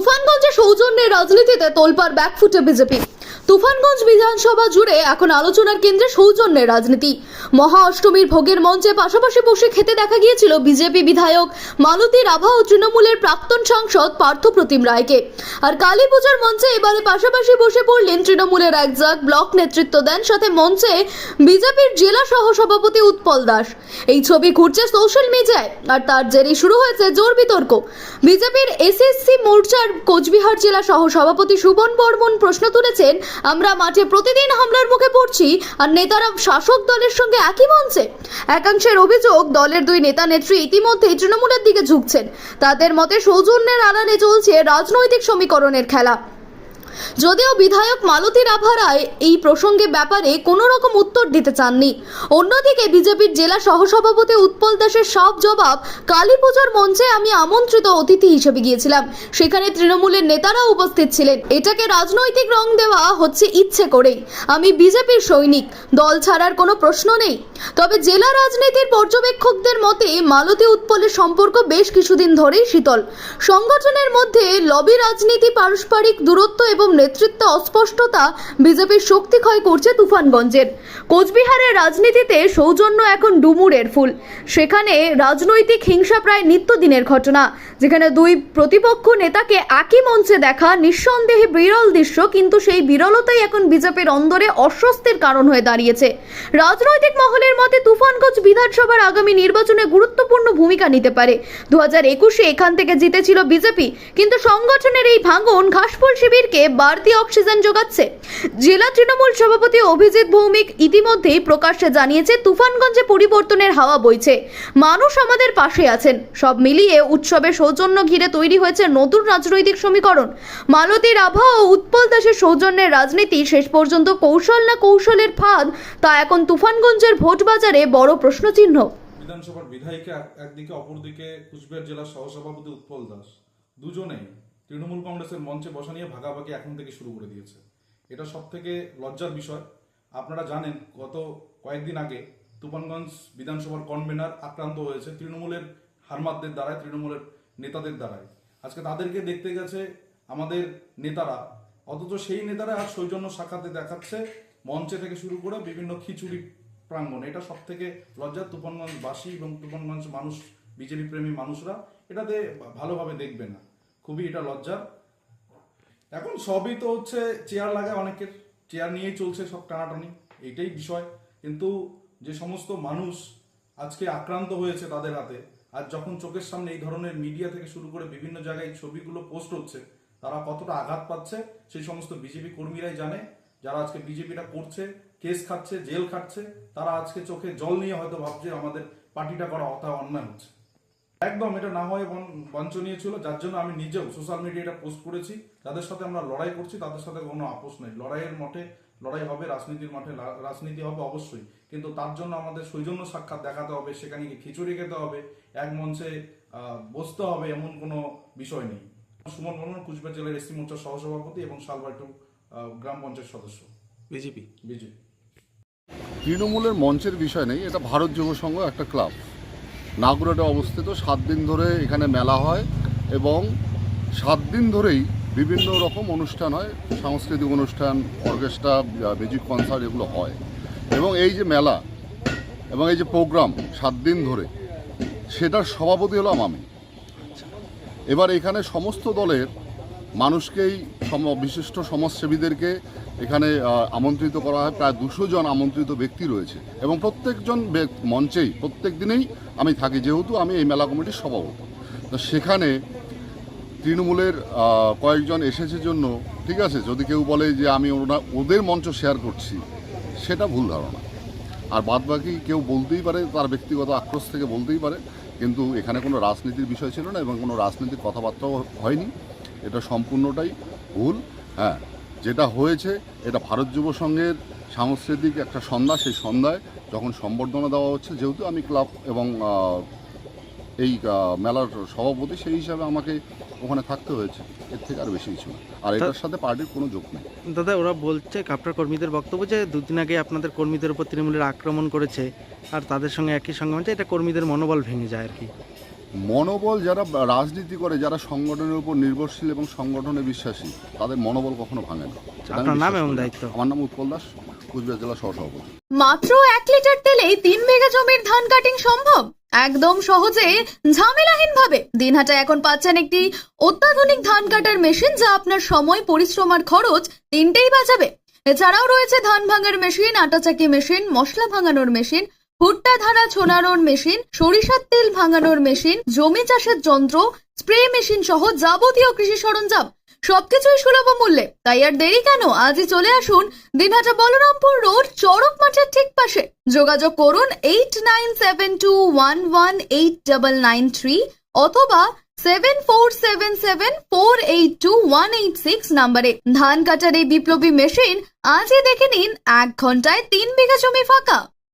তুফানগঞ্জে সৌজন্যের রাজনীতিতে তোলপার ব্যাকফুটে বিজেপি। তুফানগঞ্জ বিধানসভা জুড়ে এখন আলোচনার কেন্দ্রে সৌজন্যের রাজনীতি। মহা অষ্টমীর ভোগের মঞ্চে পাশাপাশি বসে খেতে দেখা গিয়েছিল বিজেপি বিধায়ক মালতী রাভা ও তৃণমূলের প্রাক্তন সাংসদ পার্থপ্রতিম রায়কে। আর কালী পুজোর মঞ্চে এবারে পাশাপাশি বসে পড়লেন তৃণমূলের একজাক ব্লক নেতৃত্ব দেন সাথে মঞ্চে বিজেপির জেলা সহ সভাপতি উৎপল দাস। এই ছবি ঘুরছে সোশ্যাল মিডিয়ায়, আর তার জেরেই শুরু হয়েছে জোর বিতর্ক। বিজেপির এসএসসি মোর্চার কোচবিহার জেলা সহ সভাপতি সুবন বর্মন প্রশ্ন তুলেছেন আমরা মাঠে প্রতিদিন হামলার মুখে পড়ছি আর নেতারা শাসক দলের সঙ্গে একই মঞ্চে। একাংশের অভিযোগ, দলের দুই নেতা নেত্রী ইতিমধ্যেই তৃণমূলের দিকে ঝুঁকছেন। তাদের মতে সৌজন্যের আড়ালে চলছে রাজনৈতিক সমীকরণের খেলা। যদিও বিধায়ক মালতী রাভা রায় এই প্রসঙ্গে ব্যাপারে কোনো রকম উত্তর দিতে চাননি। অন্যদিকে বিজেপির জেলা সহসভাপতি উৎপল দাসের সব জবাব, কালী পুজোর মঞ্চে আমি আমন্ত্রিত অতিথি হিসেবে গিয়েছিলাম। সেখানে তৃণমূলের নেতারা উপস্থিত ছিলেন। এটাকে রাজনৈতিক রং দেওয়া হচ্ছে ইচ্ছে করেই। আমি বিজেপির সৈনিক, দল ছাড়ার কোনো প্রশ্ন নেই। তবে জেলা রাজনীতির পর্যবেক্ষকদের মতে মালতী উৎপলের সম্পর্ক বেশ কিছুদিন ধরেই শীতল। সংগঠনের মধ্যে লবি রাজনীতি, পারস্পরিক দূরত্ব এবং নেতৃত্ব অস্পষ্টতা বিজেপির শক্তি ক্ষয় করছে তুফানগঞ্জের। কোচবিহারের রাজনীতিতে সৌজন্য এখন ডুমুরের ফুল। সেখানে রাজনৈতিক হিংসা প্রায় নিত্যদিনের ঘটনা, যেখানে দুই প্রতিপক্ষ নেতাকে একই মঞ্চে দেখা নিঃসন্দেহে বিরল দৃশ্য, কিন্তু সেই বিরলতাই এখন বিজেপির অন্দরে অস্বস্তির কারণ হয়ে দাঁড়িয়েছে। রাজনৈতিক মহলের মতে, তুফানগঞ্জ বিধানসভার আগামী নির্বাচনে গুরুত্বপূর্ণ ভূমিকা নিতে পারে। দু হাজার একুশে এখান থেকে জিতেছিল বিজেপি, কিন্তু সংগঠনের এই ভাঙন ঘাসফুল শিবিরকে বাড়তি অক্সিজেন যোগাচ্ছে। জেলা তৃণমূল সভাপতি অভিজিৎ ভৌমিক ইতিমধ্যেই প্রকাশ্যে জানিয়েছে, তুফানগঞ্জে পরিবর্তনের হাওয়া বইছে। মানুষ আমাদের পাশে আছেন। সব মিলিয়ে উৎসবের সৌজন্য ঘিরে তৈরি হয়েছে নতুন রাজনৈতিক সমীকরণ। মালতীর আভা ও উৎপল দাসের সৌজন্যের রাজনীতি শেষ পর্যন্ত কৌশল না কৌশলের ফাঁদ, তা এখন তুফানগঞ্জের ভোট বাজারে বড় প্রশ্নচিহ্ন। বিধানসভার বিধায়িকা একদিকে, অপরদিকে কুচবিহার জেলার সহসভাপতি উৎপল দাস দুজনেই তৃণমূল কংগ্রেসের মঞ্চে বসা নিয়ে ভাগাভাগি এখন থেকে শুরু করে দিয়েছে। এটা সব থেকে লজ্জার বিষয়। আপনারা জানেন, গত কয়েকদিন আগে তুফানগঞ্জ বিধানসভার কনভেনার আক্রান্ত হয়েছে তৃণমূলের হারমাতদের দ্বারায়, তৃণমূলের নেতাদের দ্বারায়। আজকে তাদেরকে দেখতে গেছে আমাদের নেতারা। অথচ সেই নেতারা আর সৌজন্য শাখাতে দেখাচ্ছে মঞ্চে থেকে শুরু করে বিভিন্ন খিচুড়ি প্রাঙ্গণ। এটা সব থেকে লজ্জা। তুফানগঞ্জবাসী এবং তুফানগঞ্জ মানুষ, বিজেপি প্রেমী মানুষরা এটাতে ভালোভাবে দেখবে না। খুবই এটা লজ্জার এখন সবই তো হচ্ছে চেয়ার লাগে অনেকের। চেয়ার নিয়েই চলছে সব টানাটানি, এইটাই বিষয়। কিন্তু যে সমস্ত মানুষ আজকে আক্রান্ত হয়েছে তাদের হাতে, আর যখন চোখের সামনে এই ধরনের মিডিয়া থেকে শুরু করে বিভিন্ন জায়গায় ছবিগুলো পোস্ট হচ্ছে, তারা কতটা আঘাত পাচ্ছে, সেই সমস্ত বিজেপি কর্মীরাই জানে। যারা আজকে বিজেপিটা করছে কেস খাচ্ছে, জেল খাচ্ছে তারা আজকে চোখে জল নিয়ে হয়তো ভাবছে আমাদের পার্টিটা করা অথা অন্যায় হচ্ছে। একদম এটা না হয়ে বন- বাঞ্ছনীয় ছিল। যার জন্য আমি নিজেও সোশ্যাল মিডিয়াটা পোস্ট করেছি। যাদের সাথে আমরা লড়াই করছি তাদের সাথে কোনো আপোষ নেই। লড়াইয়ের মঠে লড়াই হবে রাজনীতির মাঠে রাজনীতি হবে অবশ্যই। কিন্তু তার জন্য আমাদের সৌজন্য সাক্ষাৎ দেখাতে হবে সেখানে গিয়ে খিচুড়ি খেতে হবে এক মঞ্চে আহ, বসতে হবে এমন কোনো বিষয় নেই। সুমন বর্মন কুচবিহার জেলার এসসি মোর্চার সহসভাপতি এবং শালবাইটু গ্রাম পঞ্চায়েত সদস্য। বিজেপি। বিজেপি। তৃণমূলের মঞ্চের বিষয় নেই এটা ভারত যুব সংঘ একটা ক্লাব নাগরোডে অবস্থিত, সাত দিন ধরে এখানে মেলা হয় এবং সাত দিন ধরেই বিভিন্ন রকম অনুষ্ঠান হয়, সাংস্কৃতিক অনুষ্ঠান, অর্কেস্ট্রা মিউজিক কনসার্ট এগুলো হয়। এবং এই যে মেলা এবং এই যে প্রোগ্রাম সাত দিন ধরে, সেটার সভাপতি হলাম আমি। এবার এখানে সমস্ত দলের মানুষকেই সম- বিশিষ্ট সমাজসেবীদেরকে এখানে আমন্ত্রিত করা হয়। প্রায় দুশো জন আমন্ত্রিত ব্যক্তি রয়েছে এবং প্রত্যেকজন মঞ্চেই প্রত্যেক দিনেই আমি থাকি। যেহেতু আমি এই মেলা কমিটির সভাপতি। তো সেখানে তৃণমূলের কয়েকজন এসেছে জন্য, ঠিক আছে? যদি কেউ বলে যে আমি ওরা ওদের মঞ্চ শেয়ার করছি, সেটা ভুল ধারণা। আর বাদ বাকি কেউ বলতেই পারে, তার ব্যক্তিগত আক্রোশ থেকে বলতেই পারে। কিন্তু এখানে কোনো রাজনীতির বিষয় ছিল না এবং কোনো রাজনীতির কথাবার্তাও হয়নি। এটা সম্পূর্ণটাই ভুল হ্যাঁ যেটা হয়েছে এটা ভারত যুব সংঘের সাংস্কৃতিক একটা সন্ধ্যা সেই সন্ধ্যায় যখন সম্বর্ধনা দেওয়া হচ্ছে যেহেতু আমি ক্লাব এবং এই মেলার সভাপতি সেই হিসাবে আমাকে ওখানে থাকতে হয়েছে। এর থেকে আর বেশি কিছু না। আর এটার সাথে পার্টির কোনো যোগ নেই। দাদা ওরা বলছে আপনার কর্মীদের বক্তব্য যে দুদিন আগে আপনাদের কর্মীদের উপর তৃণমূলের আক্রমণ করেছে আর তাদের সঙ্গে একই সঙ্গে হচ্ছে এটা কর্মীদের মনোবল ভেঙে যায় আর কি। মনোবল যারা রাজনীতি করে যারা সংগঠনের উপর নির্ভরশীল এবং সংগঠনে বিশ্বাসী তাদের মনোবল কখনো ভাঙে না। আপনার নাম এবং দায়িত্ব? আমার নাম উৎপল দাস কুচবিহার জেলা সহসভাপতি। মাত্র এক লিটার তেলেই তিন বিঘা জমির ধান কাটিং সম্ভব? একদম সহজে ঝামেলাহীন ভাবে দিনহাটা এখন পাচ্ছেন একটি অত্যাধুনিক ধান কাটার মেশিন যা আপনার সময় পরিশ্রম আর খরচ তিনটেই বাঁচাবে। এছাড়াও রয়েছে ধান ভাঙার মেশিন আটা চাকি মেশিন মশলা ভাঙানোর মেশিন ভুট্টা ধারা ছোনানোর মেশিন, সরিষার তেল ভাঙানোর মেশিন, জমি চাষের যন্ত্র, স্প্রে মেশিন সহ যাবতীয় কৃষি সরঞ্জাম। সবকিছুই সুলভ মূল্যে। তাই আর দেরি কেন? আজই চলে আসুন দিনহাটা বলরামপুর রোড চড়ক মাঠের ঠিক পাশে। যোগাযোগ করুন eight nine seven two one one eight double nine three অথবা seven four seven seven four eight two one eight six নাম্বারে। ধান কাটার এই বিপ্লবী মেশিন আজই দেখে নিন এক ঘন্টায় তিন বিঘা জমি ফাঁকা।